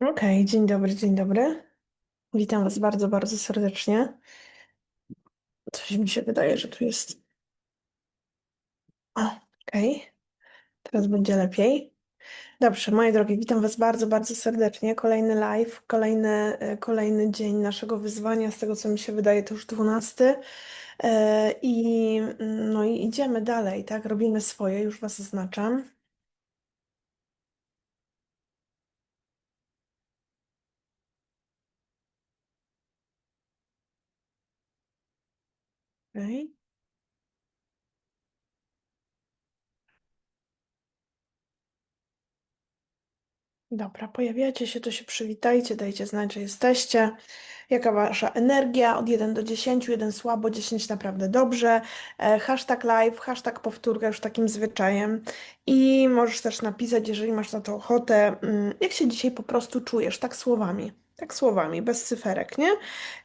Okej, dzień dobry, dzień dobry. Witam Was bardzo, bardzo serdecznie. Coś mi się wydaje, że tu jest. Okej, teraz będzie lepiej. Dobrze, moje drogie, witam Was bardzo, bardzo serdecznie. Kolejny live, kolejny, e, kolejny dzień naszego wyzwania. Z tego, co mi się wydaje, to już dwunasty. E, I, mm, no i idziemy dalej, tak? Robimy swoje, już Was oznaczam. Okej. Dobra, pojawiacie się, to się przywitajcie, dajcie znać, że jesteście. Jaka wasza energia? Od 1 do 10, 1 słabo, 10 naprawdę dobrze. E, hashtag live, hashtag powtórka już takim zwyczajem. I możesz też napisać, jeżeli masz na to ochotę, mm, jak się dzisiaj po prostu czujesz, tak słowami. Tak słowami, bez cyferek, nie?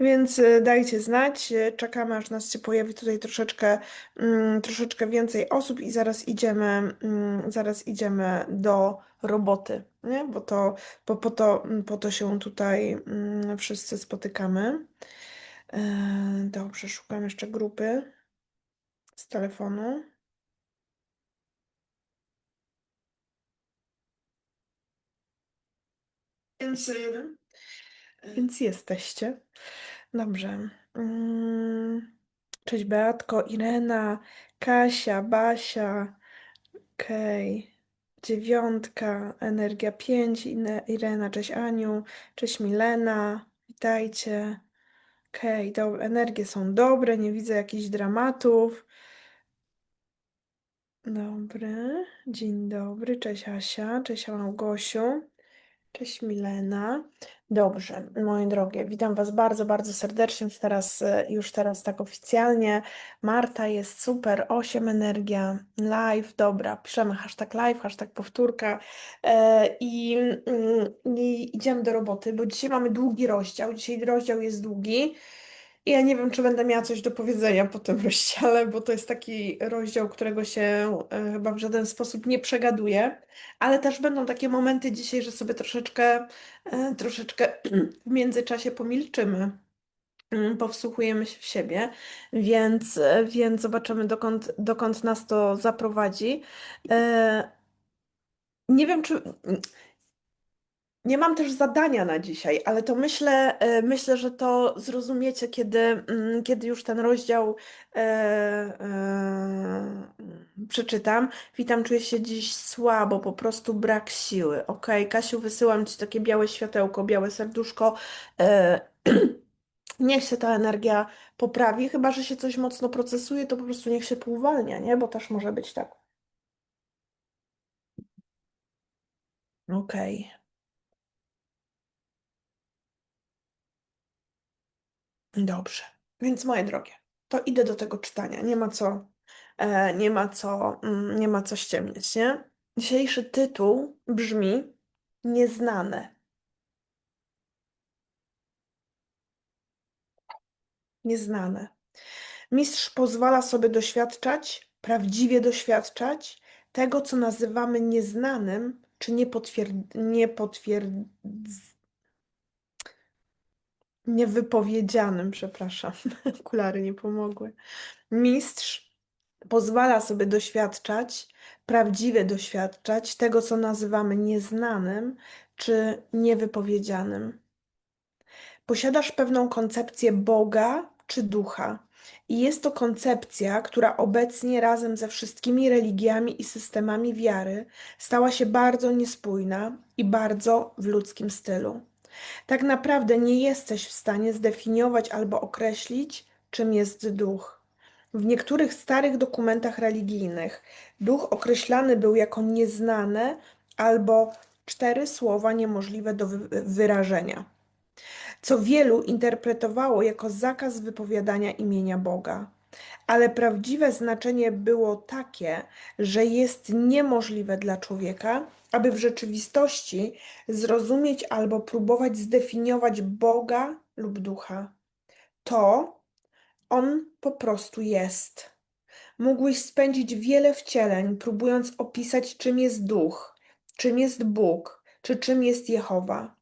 Więc e, dajcie znać. E, Czekamy, aż nas się pojawi tutaj troszeczkę, mm, troszeczkę więcej osób i zaraz idziemy, mm, zaraz idziemy do roboty, nie? Bo to, bo po to, po to się tutaj mm, wszyscy spotykamy. E, Dobrze, szukam jeszcze grupy z telefonu. Więc, y, więc jesteście. Dobrze. Mm, Cześć Beatko, Irena, Kasia, Basia, okej. Dziewiątka, Energia 5, Irena, cześć Aniu, cześć Milena, witajcie. Okej, do, energie są dobre, nie widzę jakichś dramatów. Dobry, dzień dobry, cześć Asia, cześć Małgosiu, cześć Milena. Dobrze, moje drogie, witam Was bardzo, bardzo serdecznie, już teraz, e, już teraz tak oficjalnie. Marta jest super, 8 energia, live, dobra, piszemy hashtag live, hashtag powtórka e, i, mm, i idziemy do roboty, bo dzisiaj mamy długi rozdział, dzisiaj rozdział jest długi. I Ja nie wiem, czy będę miała coś do powiedzenia po tym rozdziale, bo to jest taki rozdział, którego się e, chyba w żaden sposób nie przegaduje, ale też będą takie momenty dzisiaj, że sobie troszeczkę, e, troszeczkę w międzyczasie pomilczymy, mm, powsłuchujemy się w siebie, więc, e, więc zobaczymy, dokąd, dokąd nas to zaprowadzi. Nie wiem, czy Nie mam też zadania na dzisiaj, ale to myślę, e, myślę, że to zrozumiecie, kiedy, mm, kiedy już ten rozdział e, e, przeczytam. Witam, czuję się dziś słabo, po prostu brak siły. Ok, Kasiu, wysyłam Ci takie białe światełko, białe serduszko. E, niech się ta energia poprawi, chyba że się coś mocno procesuje, to po prostu niech się pouwalnia, nie? Bo też może być tak. Okej. Dobrze, więc moje drogie, to idę do tego czytania. Nie ma co, e, nie ma co, mm, nie ma co ściemniać, nie? Dzisiejszy tytuł brzmi Nieznane. Nieznane. Mistrz pozwala sobie doświadczać, prawdziwie doświadczać tego, co nazywamy nieznanym, czy niepotwierd... niepotwierd... niewypowiedzianym, przepraszam. Okulary nie pomogły. Mistrz pozwala sobie doświadczać, prawdziwie doświadczać tego, co nazywamy nieznanym czy niewypowiedzianym. Posiadasz pewną koncepcję Boga czy ducha, i jest to koncepcja, która obecnie razem ze wszystkimi religiami i systemami wiary stała się bardzo niespójna i bardzo w ludzkim stylu. Tak naprawdę nie jesteś w stanie zdefiniować albo określić, czym jest duch. W niektórych starych dokumentach religijnych duch określany był jako nieznane albo cztery słowa niemożliwe do wy- wyrażenia, co wielu interpretowało jako zakaz wypowiadania imienia Boga. Ale prawdziwe znaczenie było takie, że jest niemożliwe dla człowieka, aby w rzeczywistości zrozumieć albo próbować zdefiniować Boga lub ducha. To on po prostu jest. Mógłbyś spędzić wiele wcieleń, próbując opisać, czym jest duch, czym jest Bóg, czy czym jest Jehowa.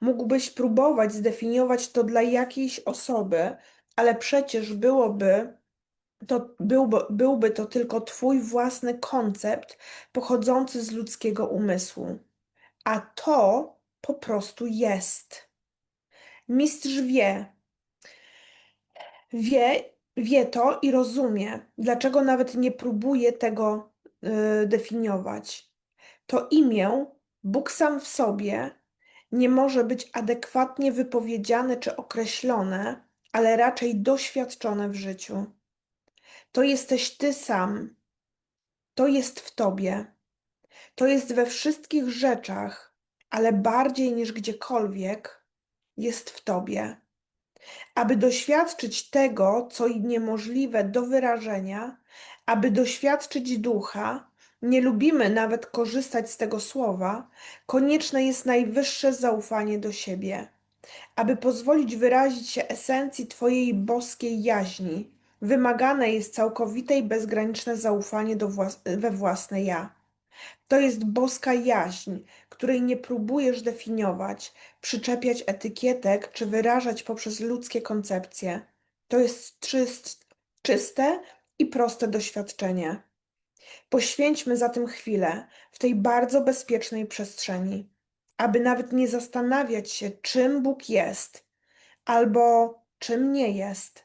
Mógłbyś próbować zdefiniować to dla jakiejś osoby, ale przecież byłoby to, byłby, byłby to tylko Twój własny koncept pochodzący z ludzkiego umysłu. A to po prostu jest. Mistrz wie, wie, wie to i rozumie, dlaczego nawet nie próbuje tego y, definiować. To imię, Bóg sam w sobie, nie może być adekwatnie wypowiedziane czy określone, ale raczej doświadczone w życiu. To jesteś Ty sam. To jest w Tobie. To jest we wszystkich rzeczach, ale bardziej niż gdziekolwiek jest w Tobie. Aby doświadczyć tego, co niemożliwe do wyrażenia, aby doświadczyć ducha, nie lubimy nawet korzystać z tego słowa, konieczne jest najwyższe zaufanie do siebie. Aby pozwolić wyrazić się esencji Twojej boskiej jaźni, wymagane jest całkowite i bezgraniczne zaufanie do włas we własne ja. To jest boska jaźń, której nie próbujesz definiować, przyczepiać etykietek czy wyrażać poprzez ludzkie koncepcje. To jest czyst, czyste i proste doświadczenie. Poświęćmy zatem chwilę w tej bardzo bezpiecznej przestrzeni, aby nawet nie zastanawiać się, czym Bóg jest albo czym nie jest,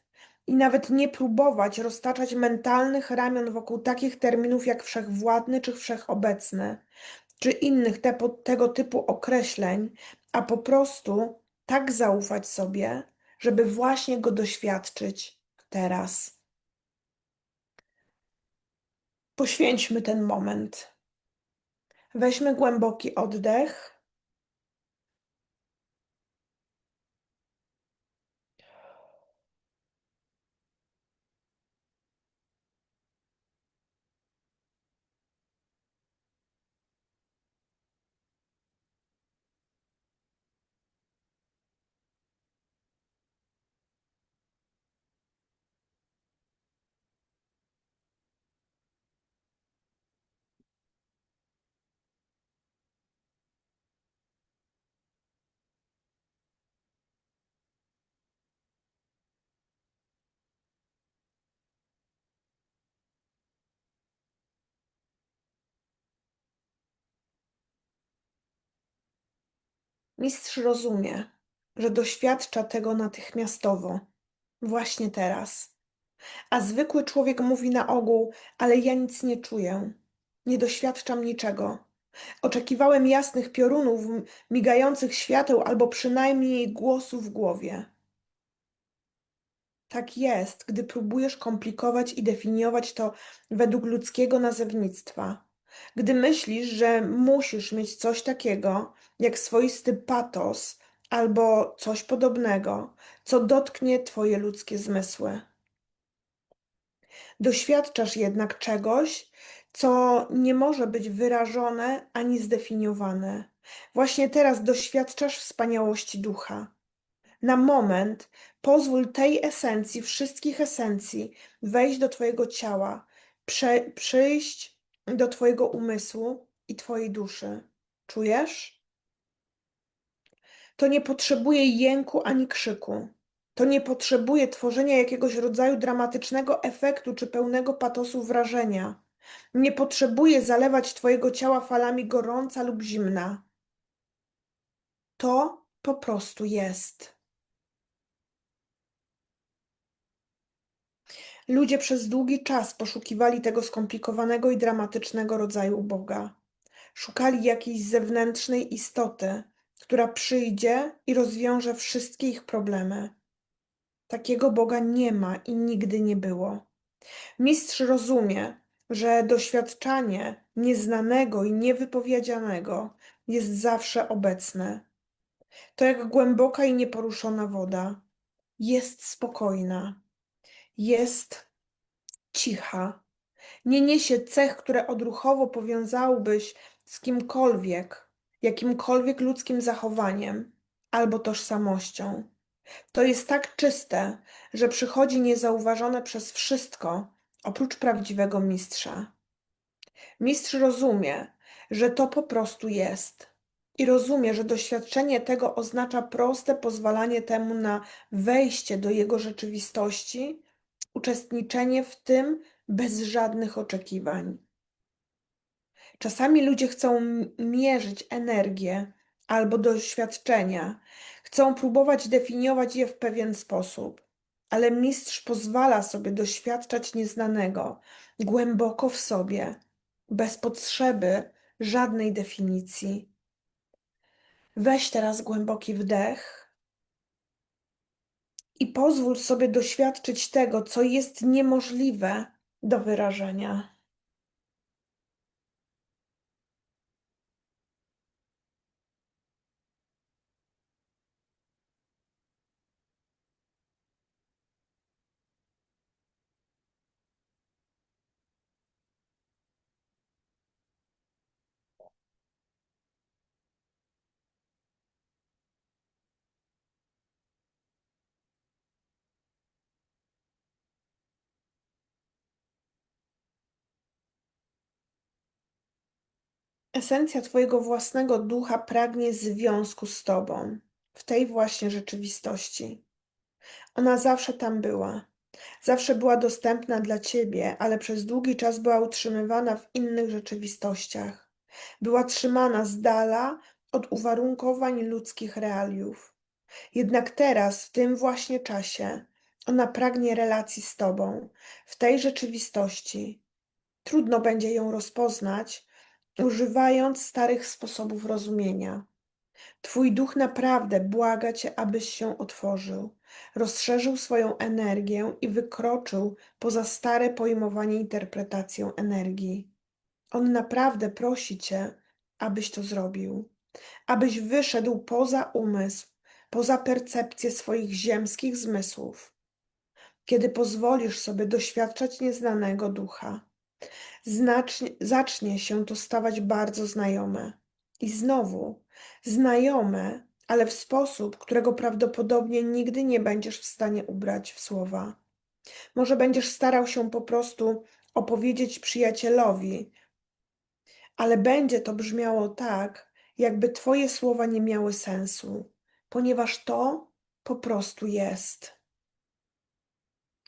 i nawet nie próbować roztaczać mentalnych ramion wokół takich terminów jak wszechwładny czy wszechobecny, czy innych te, tego typu określeń, a po prostu tak zaufać sobie, żeby właśnie go doświadczyć teraz. Poświęćmy ten moment. Weźmy głęboki oddech. Mistrz rozumie, że doświadcza tego natychmiastowo, właśnie teraz. A zwykły człowiek mówi na ogół: Ale ja nic nie czuję, nie doświadczam niczego. Oczekiwałem jasnych piorunów, migających świateł, albo przynajmniej głosu w głowie. Tak jest, gdy próbujesz komplikować i definiować to według ludzkiego nazewnictwa. Gdy myślisz, że musisz mieć coś takiego, jak swoisty patos albo coś podobnego, co dotknie twoje ludzkie zmysły. Doświadczasz jednak czegoś, co nie może być wyrażone ani zdefiniowane. Właśnie teraz doświadczasz wspaniałości ducha. Na moment pozwól tej esencji, wszystkich esencji, wejść do Twojego ciała, prze, przyjść do Twojego umysłu i Twojej duszy. Czujesz? To nie potrzebuje jęku ani krzyku. To nie potrzebuje tworzenia jakiegoś rodzaju dramatycznego efektu czy pełnego patosu wrażenia. Nie potrzebuje zalewać Twojego ciała falami gorąca lub zimna. To po prostu jest. Ludzie przez długi czas poszukiwali tego skomplikowanego i dramatycznego rodzaju Boga. Szukali jakiejś zewnętrznej istoty, która przyjdzie i rozwiąże wszystkie ich problemy. Takiego Boga nie ma i nigdy nie było. Mistrz rozumie, że doświadczanie nieznanego i niewypowiedzianego jest zawsze obecne. To jak głęboka i nieporuszona woda. Jest spokojna, jest cicha. Nie niesie cech, które odruchowo powiązałbyś z kimkolwiek, jakimkolwiek ludzkim zachowaniem albo tożsamością. To jest tak czyste, że przychodzi niezauważone przez wszystko, oprócz prawdziwego mistrza. Mistrz rozumie, że to po prostu jest I rozumie, że doświadczenie tego oznacza proste pozwalanie temu na wejście do jego rzeczywistości, uczestniczenie w tym bez żadnych oczekiwań. Czasami ludzie chcą mierzyć energię albo doświadczenia, chcą próbować definiować je w pewien sposób, ale mistrz pozwala sobie doświadczać nieznanego głęboko w sobie, bez potrzeby żadnej definicji. Weź teraz głęboki wdech i pozwól sobie doświadczyć tego, co jest niemożliwe do wyrażenia. Esencja Twojego własnego ducha pragnie związku z Tobą, w tej właśnie rzeczywistości. Ona zawsze tam była. Zawsze była dostępna dla Ciebie, ale przez długi czas była utrzymywana w innych rzeczywistościach. Była trzymana z dala od uwarunkowań ludzkich realiów. Jednak teraz, w tym właśnie czasie, ona pragnie relacji z Tobą, w tej rzeczywistości. Trudno będzie ją rozpoznać, używając starych sposobów rozumienia. Twój duch naprawdę błaga Cię, abyś się otworzył, rozszerzył swoją energię i wykroczył poza stare pojmowanie interpretacją energii. On naprawdę prosi Cię, abyś to zrobił, abyś wyszedł poza umysł, poza percepcję swoich ziemskich zmysłów. Kiedy pozwolisz sobie doświadczać nieznanego ducha, znacznie, zacznie się to stawać bardzo znajome. I znowu, znajome, ale w sposób, którego prawdopodobnie nigdy nie będziesz w stanie ubrać w słowa. Może będziesz starał się po prostu opowiedzieć przyjacielowi, ale będzie to brzmiało tak, jakby Twoje słowa nie miały sensu, ponieważ to po prostu jest.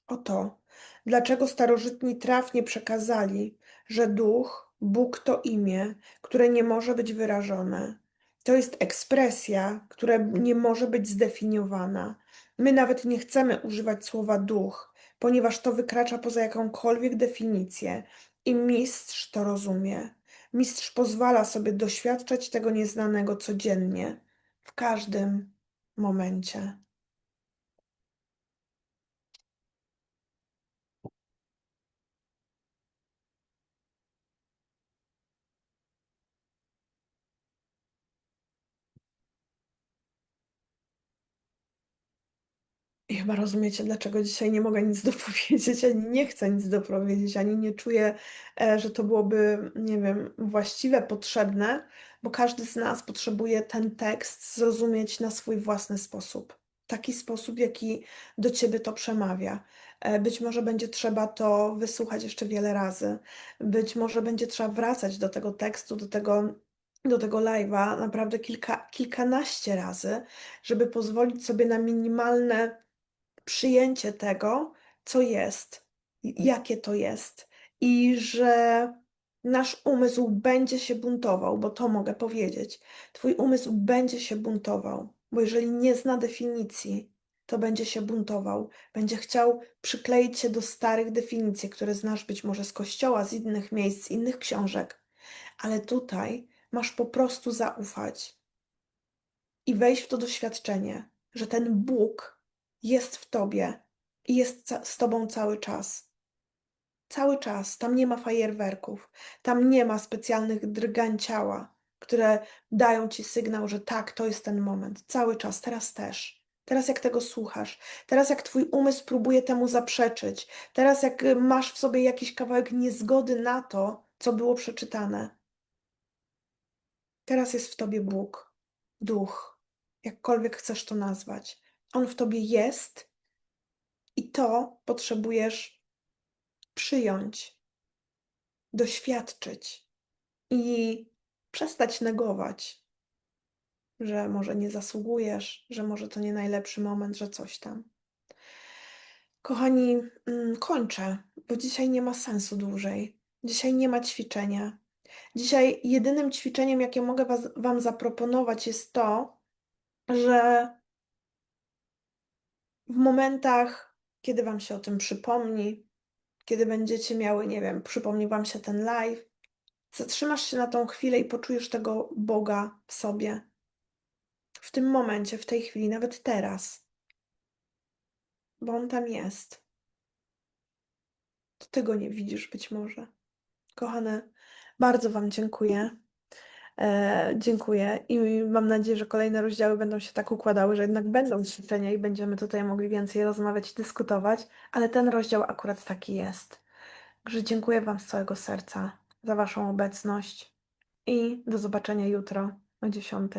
Oto, dlaczego starożytni trafnie przekazali, że duch, Bóg to imię, które nie może być wyrażone. To jest ekspresja, która nie może być zdefiniowana. My nawet nie chcemy używać słowa duch, ponieważ to wykracza poza jakąkolwiek definicję i mistrz to rozumie. Mistrz pozwala sobie doświadczać tego nieznanego codziennie, w każdym momencie. I chyba rozumiecie, dlaczego dzisiaj nie mogę nic dopowiedzieć, ani nie chcę nic dopowiedzieć, ani nie czuję, e, że to byłoby, nie wiem, właściwe, potrzebne, bo każdy z nas potrzebuje ten tekst zrozumieć na swój własny sposób. Taki sposób, jaki do ciebie to przemawia. E, Być może będzie trzeba to wysłuchać jeszcze wiele razy. Być może będzie trzeba wracać do tego tekstu, do tego, do tego live'a naprawdę kilka, kilkanaście razy, żeby pozwolić sobie na minimalne przyjęcie tego, co jest, jakie to jest, i że nasz umysł będzie się buntował, bo to mogę powiedzieć. Twój umysł będzie się buntował, bo jeżeli nie zna definicji, to będzie się buntował, będzie chciał przykleić się do starych definicji, które znasz być może z kościoła, z innych miejsc, z innych książek, ale tutaj masz po prostu zaufać i wejść w to doświadczenie, że ten Bóg jest w tobie i jest z tobą cały czas. Cały czas. Tam nie ma fajerwerków, tam nie ma specjalnych drgań ciała, które dają ci sygnał, że tak, to jest ten moment. Cały czas, teraz też. Teraz jak tego słuchasz, teraz jak twój umysł próbuje temu zaprzeczyć, teraz jak y, masz w sobie jakiś kawałek niezgody na to, co było przeczytane. Teraz jest w tobie Bóg, duch, jakkolwiek chcesz to nazwać. On w tobie jest i to potrzebujesz przyjąć, doświadczyć i przestać negować. że może nie zasługujesz, że może to nie najlepszy moment, że coś tam. Kochani, mm, kończę, bo dzisiaj nie ma sensu dłużej. Dzisiaj nie ma ćwiczenia. Dzisiaj jedynym ćwiczeniem, jakie mogę was, Wam zaproponować, jest to, że w momentach, kiedy Wam się o tym przypomni, kiedy będziecie miały, nie wiem, przypomni Wam się ten live, zatrzymasz się na tą chwilę i poczujesz tego Boga w sobie. W tym momencie, w tej chwili, nawet teraz. Bo On tam jest. To Ty go nie widzisz być może. Kochane, bardzo Wam dziękuję. E, dziękuję i mam nadzieję, że kolejne rozdziały będą się tak układały, że jednak będą ćwiczenia i będziemy tutaj mogli więcej rozmawiać i dyskutować, ale ten rozdział akurat taki jest. Także dziękuję Wam z całego serca za Waszą obecność i do zobaczenia jutro o 10.